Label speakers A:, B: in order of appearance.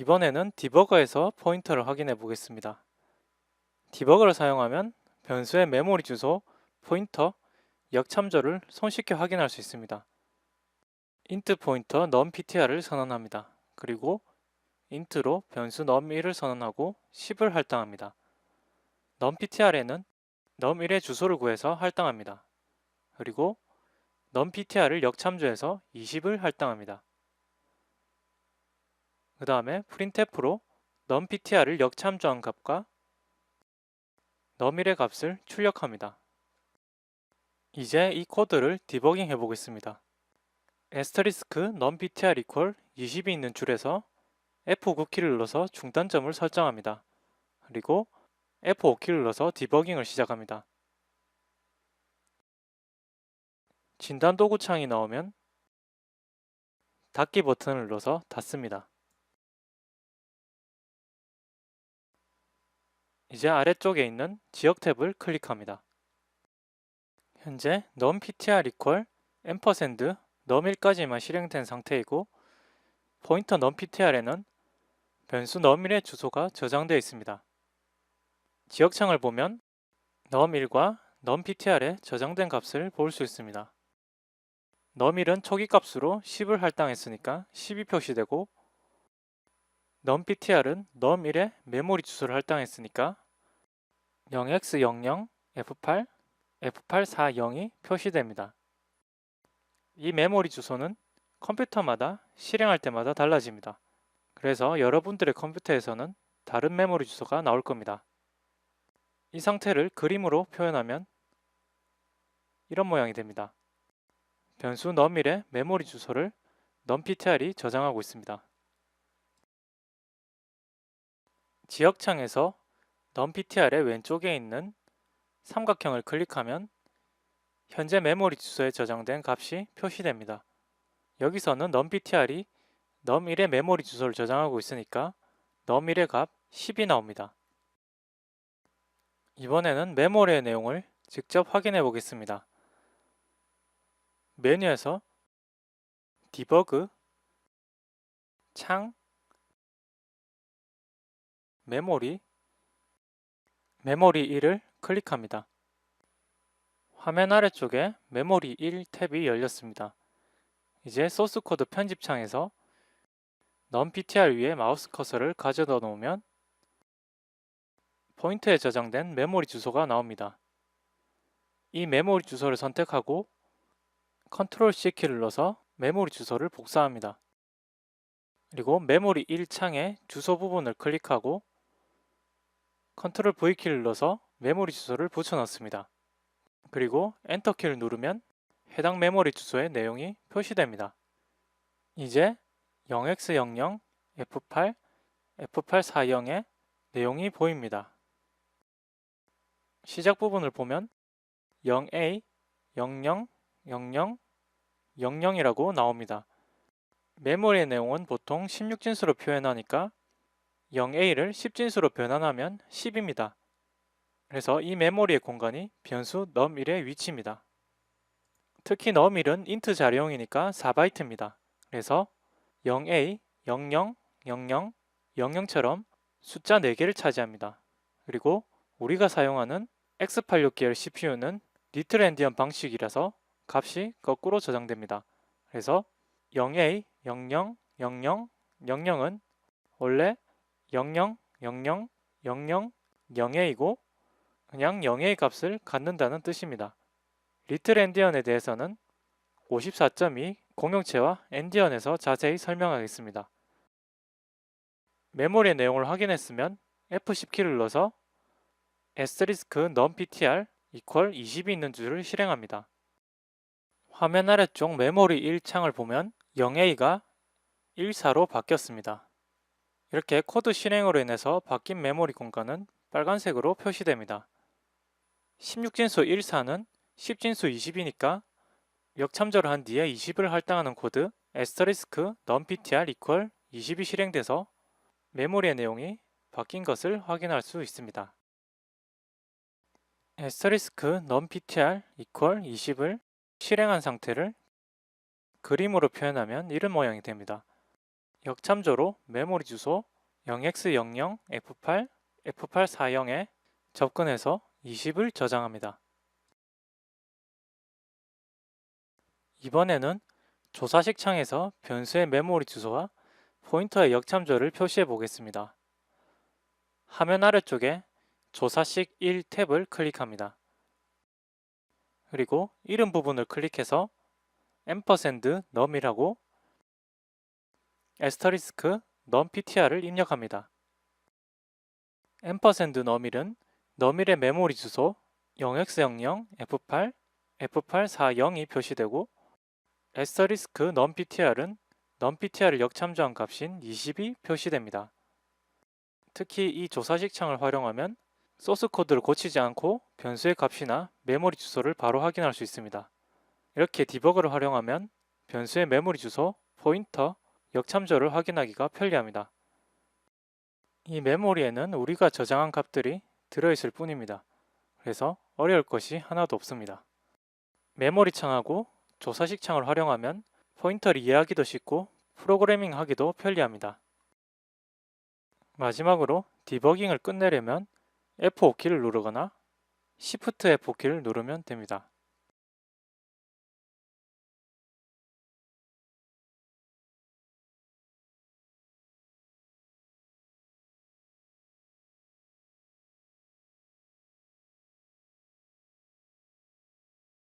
A: 이번에는 디버거에서 포인터를 확인해 보겠습니다. 디버거를 사용하면 변수의 메모리 주소, 포인터, 역참조를 손쉽게 확인할 수 있습니다. int 포인터 numptr을 선언합니다. 그리고 int로 변수 num1을 선언하고 10을 할당합니다. numptr에는 num1의 주소를 구해서 할당합니다. 그리고 numptr을 역참조해서 20을 할당합니다. 그 다음에 printf로 numptr을 역참조한 값과 num1의 값을 출력합니다. 이제 이 코드를 디버깅 해보겠습니다. asterisk numptr equal 20이 있는 줄에서 F9 키를 눌러서 중단점을 설정합니다. 그리고 F5 키를 눌러서 디버깅을 시작합니다. 진단 도구 창이 나오면 닫기 버튼을 눌러서 닫습니다. 이제 아래쪽에 있는 지역 탭을 클릭합니다. 현재 numptr equal ampersand num1까지만 실행된 상태이고 포인터 numptr에는 변수 num1의 주소가 저장되어 있습니다. 지역창을 보면 num1과 numptr에 저장된 값을 볼 수 있습니다. num1은 초기 값으로 10을 할당했으니까 10이 표시되고 numptr은 num1의 메모리 주소를 할당했으니까 0x00 f8 F840이 표시됩니다. 이 메모리 주소는 컴퓨터마다 실행할 때마다 달라집니다. 그래서 여러분들의 컴퓨터에서는 다른 메모리 주소가 나올 겁니다. 이 상태를 그림으로 표현하면 이런 모양이 됩니다. 변수 num1의 메모리 주소를 numptr이 저장하고 있습니다. 지역창에서 numptr의 왼쪽에 있는 삼각형을 클릭하면 현재 메모리 주소에 저장된 값이 표시됩니다. 여기서는 numptr이 num1의 메모리 주소를 저장하고 있으니까 num1의 값 10이 나옵니다. 이번에는 메모리의 내용을 직접 확인해 보겠습니다. 메뉴에서 디버그, 창, 메모리, 메모리 1을 클릭합니다. 화면 아래쪽에 메모리 1 탭이 열렸습니다. 이제 소스 코드 편집 창에서 numptr 위에 마우스 커서를 가져다 놓으면 포인트에 저장된 메모리 주소가 나옵니다. 이 메모리 주소를 선택하고 컨트롤 C 키를 눌러서 메모리 주소를 복사합니다. 그리고 메모리 1 창의 주소 부분을 클릭하고 컨트롤 V 키를 눌러서 메모리 주소를 붙여 넣습니다. 그리고 엔터 키를 누르면 해당 메모리 주소의 내용이 표시됩니다. 이제 0x00 f8 f840의 내용이 보입니다. 시작 부분을 보면 0a 00 00 00이라고 나옵니다. 메모리의 내용은 보통 16진수로 표현하니까 0a를 10진수로 변환하면 10입니다. 그래서 이 메모리의 공간이 변수 num1의 위치입니다. 특히 num1은 int 자료용이니까 4바이트입니다. 그래서 0a, 00, 00, 00처럼 숫자 4개를 차지합니다. 그리고 우리가 사용하는 x86 계열 CPU는 리틀 엔디언 방식이라서 값이 거꾸로 저장됩니다. 그래서 0a, 00, 00, 00은 원래 00, 00, 00, 0a이고 그냥 0의 값을 갖는다는 뜻입니다. 리틀 엔디언에 대해서는 54.2 공용체와 엔디언에서 자세히 설명하겠습니다. 메모리의 내용을 확인했으면 F10키를 눌러서 asterisk numptr equal 20이 있는 줄을 실행합니다. 화면 아래쪽 메모리 1 창을 보면 0A가 14로 바뀌었습니다. 이렇게 코드 실행으로 인해서 바뀐 메모리 공간은 빨간색으로 표시됩니다. 16진수 14는 10진수 20이니까 역참조를 한 뒤에 20을 할당하는 코드 asterisk numptr equal 20이 실행돼서 메모리의 내용이 바뀐 것을 확인할 수 있습니다. asterisk numptr equal 20을 실행한 상태를 그림으로 표현하면 이런 모양이 됩니다. 역참조로 메모리 주소 0x00 F8 F840에 접근해서 20을 저장합니다. 이번에는 조사식 창에서 변수의 메모리 주소와 포인터의 역참조를 표시해 보겠습니다. 화면 아래쪽에 조사식 1 탭을 클릭합니다. 그리고 이름 부분을 클릭해서 앰퍼샌드 num이라고 에스터리스크 numptr을 입력합니다. 앰퍼샌드 num일은 num일의 메모리 주소 0x00 f8 f840이 표시되고 에스터리스크 numptr은 numptr을 역참조한 값인 20이 표시됩니다. 특히 이 조사식 창을 활용하면 소스 코드를 고치지 않고 변수의 값이나 메모리 주소를 바로 확인할 수 있습니다. 이렇게 디버그를 활용하면 변수의 메모리 주소, 포인터, 역참조를 확인하기가 편리합니다. 이 메모리에는 우리가 저장한 값들이 들어있을 뿐입니다. 그래서 어려울 것이 하나도 없습니다. 메모리 창하고 조사식 창을 활용하면 포인터를 이해하기도 쉽고 프로그래밍 하기도 편리합니다. 마지막으로 디버깅을 끝내려면 F5키를 누르거나 Shift F5키를 누르면 됩니다.